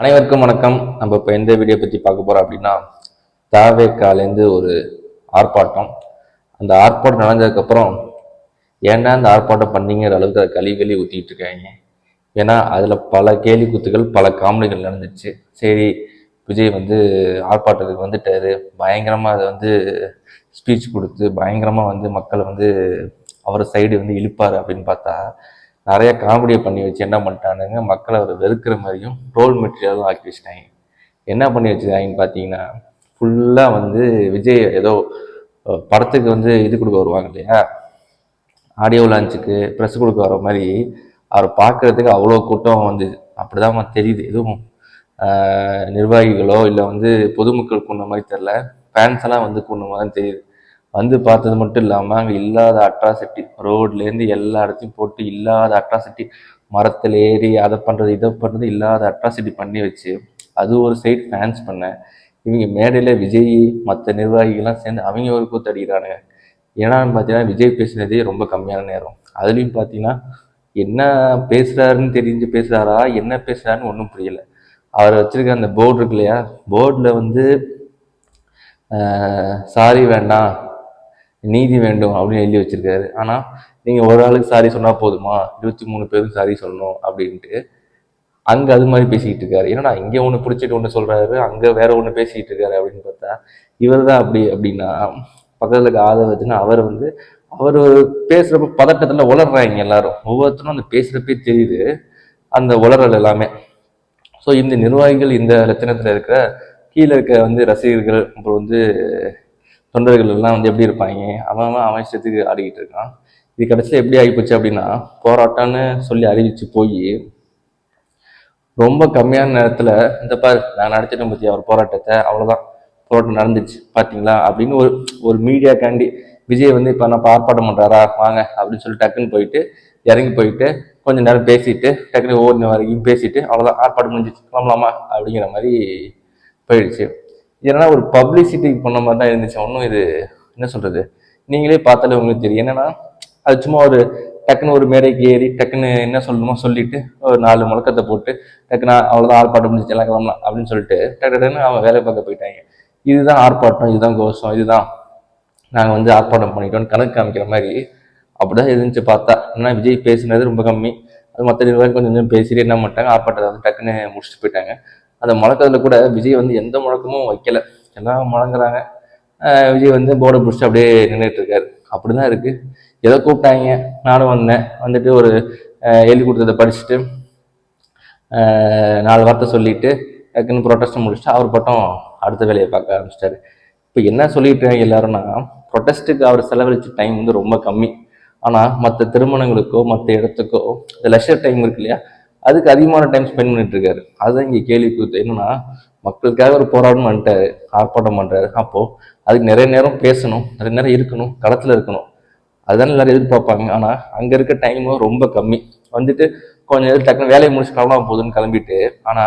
அனைவருக்கும் வணக்கம். நம்ம இப்போ எந்த வீடியோ பற்றி பார்க்க போகிறோம் அப்படின்னா தாவேக்காலேருந்து ஒரு ஆர்ப்பாட்டம். அந்த ஆர்ப்பாட்டம் நடந்ததுக்கப்புறம் ஏன்டா அந்த ஆர்ப்பாட்டம் பண்ணிங்கிற அளவுக்கு அதை கழி கழி ஊற்றிட்டு இருக்காங்க. ஏன்னா அதில் பல கேலி குத்துகள் பல காமெடிகள் நடந்துச்சு. சரி விஜய் வந்து ஆர்ப்பாட்டத்துக்கு வந்துட்டாரு. பயங்கரமாக அதை வந்து ஸ்பீச் கொடுத்து பயங்கரமாக வந்து மக்களை வந்து அவர் சைடு வந்து இழுப்பார் அப்படின்னு பார்த்தா நிறைய காமெடியை பண்ணி வச்சு என்ன பண்ணிட்டானுங்க? மக்களை அவர் வெறுக்கிற மாதிரியும் ட்ரோல் மெட்டீரியலும் ஆக்கி வச்சுட்டாங்க. என்ன பண்ணி வச்சுருக்காங்கன்னு பார்த்தீங்கன்னா ஃபுல்லாக வந்து விஜய் ஏதோ படத்துக்கு வந்து இது கொடுக்க வருவாங்க இல்லையா? ஆடியோ லான்ச்சுக்கு ப்ரெஸ் கொடுக்க வர மாதிரி அவர் பார்க்குறதுக்கு அவ்வளோ கூட்டம் வந்து அப்படிதான் தெரியுது. எதுவும் நிர்வாகிகளோ இல்லை வந்து பொதுமக்கள் கூண்ட மாதிரி தெரில ஃபேன்ஸ் எல்லாம் வந்து கூண்ட மாதிரி தான் தெரியுது. வந்து பார்த்தது மட்டும் இல்லாமல் அங்கே இல்லாத அட்ராசிட்டி ரோட்லேருந்து எல்லா இடத்தையும் போட்டு இல்லாத அட்ராசிட்டி மரத்தில் ஏறி அதை பண்ணுறது இதை பண்ணுறது இல்லாத அட்ராசிட்டி பண்ணி வச்சு அது ஒரு சைட் ஃபேன்ஸ் பண்ணேன் இவங்க மேடையில் விஜய் மற்ற நிர்வாகிகள்லாம் சேர்ந்து அவங்க ஒரு கூத்து அடிக்கிறானுங்க. ஏன்னான்னு பார்த்தீங்கன்னா விஜய் பேசுனதே ரொம்ப கம்மியான நேரம். அதுலேயும் பார்த்தீங்கன்னா என்ன பேசுகிறாருன்னு தெரிஞ்சு பேசுகிறாரா என்ன பேசுகிறாருன்னு ஒன்றும் புரியல. அவர் வச்சுருக்க அந்த போர்டு இருக்கு இல்லையா போர்டில் வந்து சாரி வேண்டாம் நீதி வேண்டும் அப்படின்னு எழுதி வச்சிருக்காரு. ஆனால் நீங்கள் ஒரு ஆளுக்கு சாரி சொன்னால் போதுமா? இருபத்தி மூணு பேருக்கு சாரி சொல்லணும் அப்படின்ட்டு அங்கே அது மாதிரி பேசிக்கிட்டு இருக்காரு. என்னடா இங்கே ஒன்று பிடிச்சிட்டு ஒன்று சொல்கிறாரு அங்கே வேற ஒன்று பேசிக்கிட்டு இருக்காரு அப்படின்னு பார்த்தா இவர் தான் அப்படி அப்படின்னா பக்கத்தில் இருக்க ஆதவத்துன்னு அவர் வந்து அவர் பேசுகிறப்ப பதட்டத்தில் உளர்றாங்க எல்லாரும். ஒவ்வொருத்தரும் அந்த பேசுகிறப்பே தெரியுது அந்த உளறல் எல்லாமே. ஸோ இந்த நிர்வாகிகள் இந்த லட்சணத்தில் இருக்கிற கீழே இருக்க வந்து ரசிகர்கள் அப்புறம் வந்து தொண்டர்கள் எல்லாம் வந்து எப்படி இருப்பாங்க? அவன் அவன் அவன் இஷ்டத்துக்கு ஆடிக்கிட்டு இருக்கான். இது கடைசியில் எப்படி ஆகிப்போச்சு அப்படின்னா போராட்டம்னு சொல்லி அறிவிச்சு போய் ரொம்ப கம்மியான நேரத்தில் இந்த பாரு நான் நடத்திட்டேன் பற்றி அவர் போராட்டத்தை அவ்வளோதான் போராட்டம் நடந்துச்சு பார்த்தீங்களா அப்படின்னு ஒரு ஒரு மீடியாக்காண்டி விஜய் வந்து இப்போ நான் ஆர்ப்பாட்டம் பண்ணுறாரா வாங்க அப்படின்னு சொல்லி டக்குன்னு போயிட்டு இறங்கி போயிட்டு கொஞ்ச நேரம் பேசிட்டு டக்குன்னு ஓடின வரைக்கும் பேசிட்டு அவ்வளோதான் ஆர்ப்பாட்டம் முடிஞ்சிச்சு. கிளம்பலாமா? அப்படிங்கிற மாதிரி போயிடுச்சு. ஏன்னா ஒரு பப்ளிசிட்டிக்கு பண்ண மாதிரி தான் இருந்துச்சு. ஒன்றும் இது என்ன சொல்கிறது நீங்களே பார்த்தாலே உங்களுக்கு தெரியும். என்னன்னா அது சும்மா ஒரு டக்குன்னு ஒரு மேடைக்கு ஏறி டக்குன்னு என்ன சொல்லணுமோ சொல்லிட்டு ஒரு நாலு முழக்கத்தை போட்டு டக்குன்னு அவ்வளோதான் ஆர்ப்பாட்டம் முடிஞ்சு எல்லாம் கிளம்பலாம் அப்படின்னு சொல்லிட்டு டக்கு டக்குன்னு அவன் வேலை பார்க்க போயிட்டாங்க. இதுதான் ஆர்ப்பாட்டம் இதுதான் கோஷம் இதுதான் நாங்கள் வந்து ஆர்ப்பாட்டம் பண்ணிட்டோம்னு கணக்கு காமிக்கிற மாதிரி அப்படிதான் இருந்துச்சு பார்த்தா. ஏன்னா விஜய் பேசுனது ரொம்ப கம்மி. அது மற்ற நிர்வாகம் கொஞ்சம் கொஞ்சம் பேசிட்டு என்ன பண்ணிட்டாங்க ஆர்ப்பாட்டத்தை வந்து டக்குன்னு முடிச்சுட்டு போயிட்டாங்க. அந்த முழக்கத்தில் கூட விஜய் வந்து எந்த முழக்கமும் வைக்கல. எல்லாம் முழங்குறாங்க. விஜய் வந்து போர்டை பிடிச்சிட்டு அப்படியே நின்றுட்டு இருக்காரு அப்படிதான் இருக்கு. ஏதோ கூப்பிட்டாங்க. நானும் வந்தேன். வந்துட்டு ஒரு எழுதி கொடுத்ததை படிச்சுட்டு நாலு வார்த்தை சொல்லிட்டு டக்குன்னு ப்ரொட்டஸ்ட் முடிச்சுட்டு அவர் பட்டம் அடுத்த வேலையை பார்க்க ஆரம்பிச்சிட்டாரு. இப்போ என்ன சொல்லிட்டு இருக்காங்க எல்லாரும்னா ப்ரொட்டஸ்ட்டுக்கு அவர் செலவழிச்ச டைம் வந்து ரொம்ப கம்மி. ஆனால் மற்ற திருமணங்களுக்கோ மற்ற இடத்துக்கோ இந்த லெஷர் டைம் இருக்கு இல்லையா அதுக்கு அதிகமான டைம் ஸ்பெண்ட் பண்ணிட்டு இருக்காரு அதுதான் இங்கே கேள்வி கூத்து என்னன்னா மக்களுக்காக ஒரு போராட்டம் பண்ணிட்டாரு ஆர்ப்பாட்டம் பண்றாரு. அப்போ அதுக்கு நிறைய நேரம் பேசணும். நிறைய நேரம் இருக்கணும். களத்துல இருக்கணும். அதுதான் எல்லாரும் எதிர்பார்ப்பாங்க. ஆனா அங்க இருக்க டைமும் ரொம்ப கம்மி. வந்துட்டு கொஞ்ச நேரம் டக்குனு வேலையை முடிச்சு கிளம்பலாம் போகுதுன்னு கிளம்பிட்டு ஆனா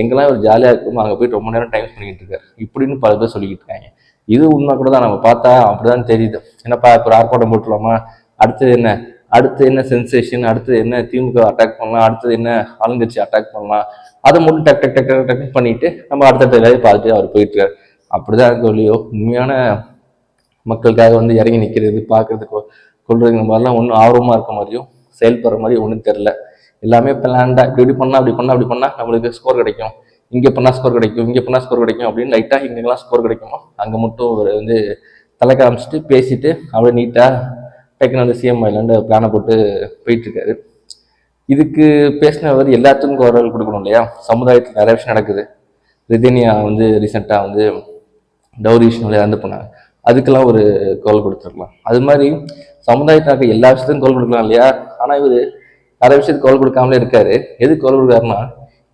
எங்கெல்லாம் ஒரு ஜாலியா இருக்குமோ அங்க போயிட்டு ரொம்ப நேரம் டைம் பண்ணிக்கிட்டு இருக்காரு இப்படின்னு பல பேர் சொல்லிக்கிட்டு இருக்காங்க. இது உண்மை கூட தான் நம்ம பார்த்தா அப்படிதான் தெரியுது. என்னப்பா இப்போ ஆர்ப்பாட்டம் போட்டுலாமா அடுத்தது என்ன? அடுத்து என்ன சென்சேஷன் அடுத்தது என்ன திமுக அட்டாக் பண்ணலாம் அடுத்தது என்ன ஆளுங்கட்சி அட்டாக் பண்ணலாம் அதை மட்டும் டக் டக் டக் டக் டக் பண்ணிட்டு நம்ம அடுத்தடுத்த வேலையை பார்த்துட்டு அவர் போயிட்டு இருக்காரு அப்படிதான் இருக்கு உண்மையான மக்களுக்காக வந்து இறங்கி நிற்கிறது பார்க்கறதுக்கு கொள்றது மாதிரிலாம் ஒன்றும் ஆர்வமாக இருக்க மாதிரியும் செயல்படுற மாதிரி ஒன்றும் தெரில எல்லாமே பிளான்டா இப்படி இப்படி பண்ணா அப்படி பண்ணா அப்படி பண்ணா நம்மளுக்கு ஸ்கோர் கிடைக்கும். இங்கே பண்ணா ஸ்கோர் கிடைக்கும் இங்கே பண்ணா ஸ்கோர் கிடைக்கும் அப்படின்னு லைட்டாக இங்கெல்லாம் ஸ்கோர் கிடைக்குமோ அங்கே மட்டும் அவர் வந்து தலை காமிச்சிட்டு பேசிட்டு அப்படியே நீட்டாக டக்குன்னு வந்து சிஎம் பிளானை போட்டு போயிட்டுருக்காரு. இதுக்கு பேசினவர் எல்லாத்துக்கும் குரல் கொடுக்கணும் இல்லையா? சமுதாயத்தில் நிறைய விஷயம் நடக்குது. ரிதினியா வந்து ரீசெண்டாக வந்து டவுரி விஷயங்கள இறந்து போனாங்க. அதுக்கெல்லாம் ஒரு குரல் கொடுத்துருக்கலாம் அது மாதிரி சமுதாயத்தினாக்க எல்லா விஷயத்துக்கும் குரல் கொடுக்கலாம் இல்லையா? ஆனால் இவர் நிறைய விஷயத்துக்கு குரல் கொடுக்காமலே இருக்காரு. எது குரல் கொடுக்காருன்னா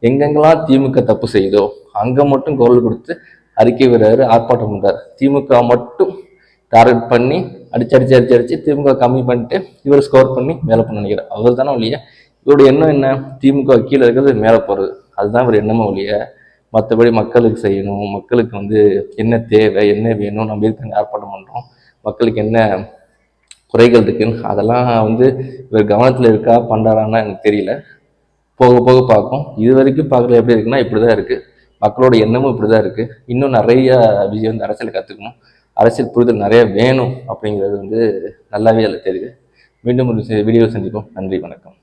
எங்கெங்கெல்லாம் திமுக தப்பு செய்யுதோ அங்கே மட்டும் குரல் கொடுத்து அறிக்கை விடுறாரு ஆர்ப்பாட்டம் பண்ணுறாரு திமுக மட்டும் டார்கெட் பண்ணி அடிச்சு அடிச்சு அடிச்சு அடிச்சு திமுக கம்மி பண்ணிட்டு இவர் ஸ்கோர் பண்ணி மேலே பண்ண நினைக்கிறார். அவர் தானே ஒழிய இவருடைய எண்ணம் என்ன? திமுக கீழே இருக்கிறது மேலே போகிறது அதுதான் இவர் எண்ணமே ஒழிய மற்றபடி மக்களுக்கு செய்யணும். மக்களுக்கு வந்து என்ன தேவை என்ன வேணும் நம்ம இருக்க ஆர்ப்பாட்டம் பண்ணுறோம் மக்களுக்கு என்ன குறைகள் இருக்குன்னு அதெல்லாம் வந்து இவர் கவனத்தில் இருக்கா பண்ணுறாரான்னு எனக்கு தெரியல. போக போக பார்க்கும். இது வரைக்கும் பார்க்கல எப்படி இருக்குன்னா இப்படி தான் இருக்குது மக்களோட எண்ணமும் இப்படி தான் இருக்குது இன்னும் நிறைய விஜய் வந்து அரசியல் கற்றுக்கணும் அரசியல் புரிதல் நிறைய வேணும் அப்படிங்கிறது வந்து நல்லாவே அதில் தெரியுது. மீண்டும் ஒரு வீடியோ சந்திப்போம். நன்றி வணக்கம்.